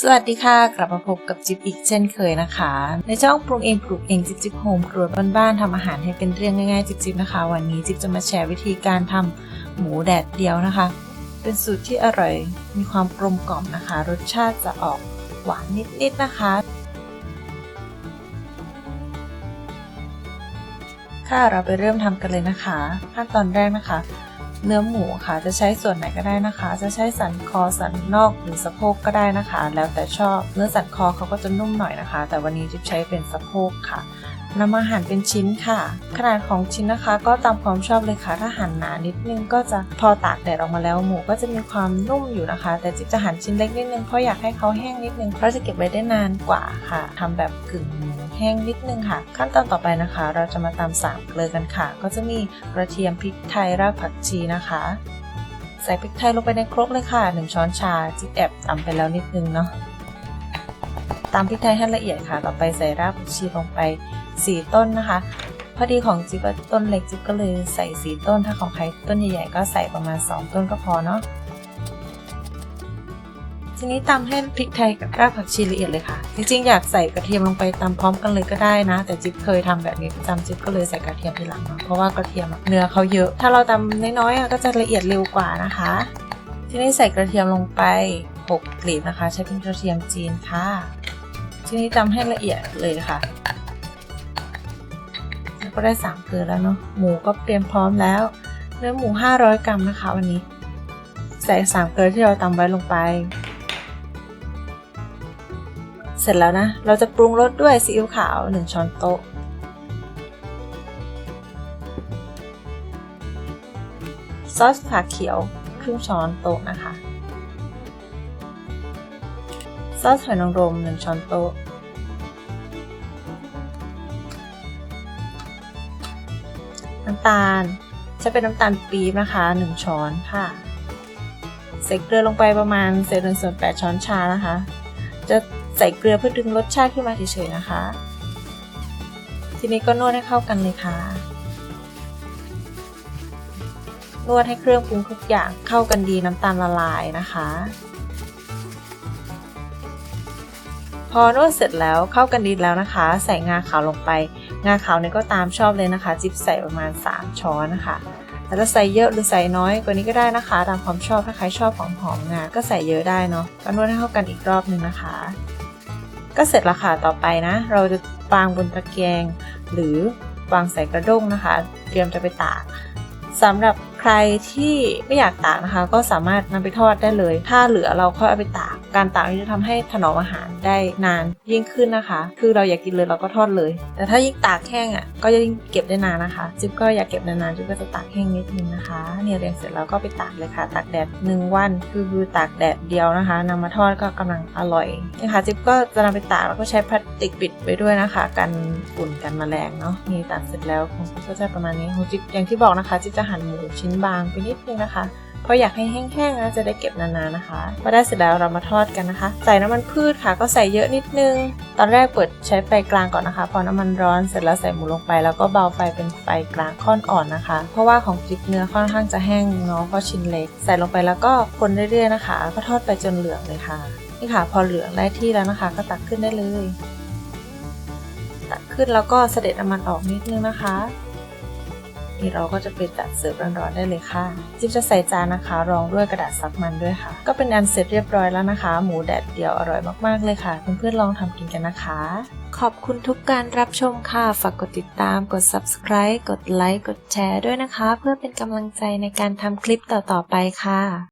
สวัสดีค่ะ กลับมาพบกับจิ๊บอีกเช่นเคยนะคะ ในช่องปรุงเองปลูกเองจิ๊บจิ๊บโฮมครัวบ้านๆทำอาหารให้เป็นเรื่องง่ายๆ จิ๊บจิ๊บนะคะ วันนี้จิ๊บจะมาแชร์วิธีการทำหมูแดดเดียวนะคะ เป็นสูตรที่อร่อยมีความกลมกล่อมนะคะ รสชาติจะออกหวานนิดๆนะคะ ค่ะเราไปเริ่มทำกันเลยนะคะ ขั้นตอนแรกนะคะ เนื้อหมูค่ะจะใช้ส่วนไหนก็ได้นะคะ จะใช้สันคอสันนอกหรือสะโพกก็ได้นะคะ แล้วแต่ชอบเนื้อสันคอเขาก็จะนุ่มหน่อยนะคะ แต่วันนี้จิ๊บใช้เป็นสะโพกค่ะ นำมาหั่นเป็นชิ้นค่ะ ขนาดของชิ้นนะคะ ก็ตามความชอบเลยค่ะ ถ้าหั่นหนานิดนึงก็จะพอตากแดดออกมาแล้วหมูก็จะมีความนุ่มอยู่นะคะ แต่จิ๊บจะหั่นชิ้นเล็กนิดนึงเพราะอยากให้เขาแห้งนิดนึงเพราะจะเก็บไว้ได้นานกว่าค่ะทำแบบกึ่งแห้งนิดนึงค่ะ ขั้นตอนต่อไปนะคะ เราจะมาตำสามเกลือกันค่ะ ก็จะมีกระเทียมพริกไทยรากผักชีนะคะใส่พริกไทยลงไปในครกเลยค่ะ 1 ช้อนชา จิ๊บแอบตำไปแล้วนิดนึงเนาะ ตำพริกไทยให้ละเอียดค่ะ ต่อไปใส่รากผักชีลงไป 4 ต้นนะคะ พอดีของจิ๊บต้นเล็กจิ๊บก็เลยใส่ 4 ต้น ถ้าของใครต้นใหญ่ๆก็ใส่ประมาณ 2 ต้นก็พอเนาะ ทีนี้ตำให้พริกไทยกับรากผักชีละเอียดเลยค่ะ จริงๆอยากใส่กระเทียมลงไปตำพร้อมกันเลยก็ได้นะ แต่จิ๊บเคยทำแบบนี้ประจำจิ๊บก็เลยใส่กระเทียมทีหลังเนาะเพราะว่ากระเทียมเนื้อเขาเยอะ ถ้าเราตำน้อยๆก็จะละเอียดเร็วกว่านะคะ ทีนี้ใส่กระเทียมลงไป6กลีบนะคะ ใช้เป็นกระเทียมจีนค่ะ ทีนี้ตำให้ละเอียดเลยค่ะแล้วก็ได้สามเกลือแล้วเนาะหมูก็เตรียมพร้อมแล้ว เนื้อหมู 500 กรัมนะคะ วันนี้ ใส่สามเกลือที่เราตำไว้ลงไป เสร็จแล้วนะ เราจะปรุงรสด้วยซีอิ๊วขาว 1 ช้อนโต๊ะซอสขาเขียวครึ่งช้อนโต๊ะนะคะ อสหอยนางรม1ช้อนโต๊ะ น้ำตาล จะเป็นน้ำตาลปี๊บนะคะ 1 ช้อนค่ะ ใส่เกลือลงไปประมาณเศษหนึ่งส่วนแปดช้อนชานะคะ จะใส่เกลือเพื่อดึงรสชาติขึ้นมาเฉยๆนะคะ ทีนี้ก็นวดให้เข้ากันเลยค่ะนวดให้เครื่องปรุงทุกอย่างเข้ากันดีน้ำตาลละลายนะคะ อนวดเสร็จแล้วเข้ากันดีแล้วนะคะ ใส่งาขาวลงไป งาขาวเนี่ยก็ตามชอบเลยนะคะ จิบใส่ประมาณ 3 ช้อนนะคะแต่จะใส่เยอะหรือใส่น้อยกว่านี้ก็ได้นะคะ ตามความชอบถ้าใครชอบหอมๆงาก็ใส่เยอะได้เนาะก็นวดให้เข้ากันอีกรอบหนึ่งนะคะ ก็เสร็จแล้วค่ะต่อไปนะ เราจะวางบนตะแกรงหรือวางใส่กระด้งนะคะ เตรียมจะไปตากสำหรับใครที่ไม่อยากตากนะคะ ก็สามารถนำไปทอดได้เลย ถ้าเหลือเราค่อยเอาไปตาก การตากนี้จะทำให้ถนอมอาหารได้นานยิ่งขึ้นนะคะ คือเราอยากกินเลยเราก็ทอดเลย แต่ถ้ายิ่งตากแห้งอะก็จะยิ่งเก็บได้นานนะคะ จิ๊บก็อยากเก็บนานๆจิ๊บก็จะตากแห้งนิดนึงนะคะเนี่ยเรียงเสร็จแล้วก็ไปตากเลยค่ะ ตากแดดหนึ่งวันคือคือตากแดดเดียวนะคะนำมาทอดก็กำลังอร่อยนะคะจิ๊บก็จะนำไปตากแล้วก็ใช้พลาสติกปิดไปด้วยนะคะ กันฝุ่นกันแมลงเนาะนี่ตากเสร็จแล้วของจิ๊บก็จะประมาณนี้ของจิ๊บอย่างที่บอกนะคะจิ๊บจะหั่นหมูชิ้นบางไปนิดนึงนะคะ เพราะอยากให้แห้งๆแล้วจะได้เก็บนานๆนะคะพอได้เสร็จแล้วเรามาทอดกันนะคะ ใส่น้ำมันพืชค่ะ ก็ใส่เยอะนิดนึง ตอนแรกเปิดใช้ไฟกลางก่อนนะคะ พอน้ำมันร้อนเสร็จแล้วใส่หมูลงไป แล้วก็เบาไฟเป็นไฟกลางค่อนอ่อนนะคะ เพราะว่าของจิ๊บเนื้อค่อนข้างจะแห้งเนาะเพราะชิ้นเล็ก ใส่ลงไปแล้วก็คนเรื่อยๆนะคะ ก็ทอดไปจนเหลืองเลยค่ะนี่ค่ะ พอเหลืองได้ที่แล้วนะคะ ก็ตักขึ้นได้เลย ตักขึ้นแล้วก็เสด็จน้ำมันออกนิดนึงนะคะ นี่เราก็จะไปจัดเสิร์ฟร้อนๆได้เลยค่ะ จิ๊บจะใส่จานนะคะ รองด้วยกระดาษซับมันด้วยค่ะ ก็เป็นอันเสร็จเรียบร้อยแล้วนะคะ หมูแดดเดียวอร่อยมากๆเลยค่ะ เพื่อนๆลองทำกินกันนะคะ ขอบคุณทุกการรับชมค่ะ ฝากกดติดตาม กด subscribe กดไลค์ กดแชร์ด้วยนะคะ เพื่อเป็นกำลังใจในการทำคลิปต่อๆไปค่ะ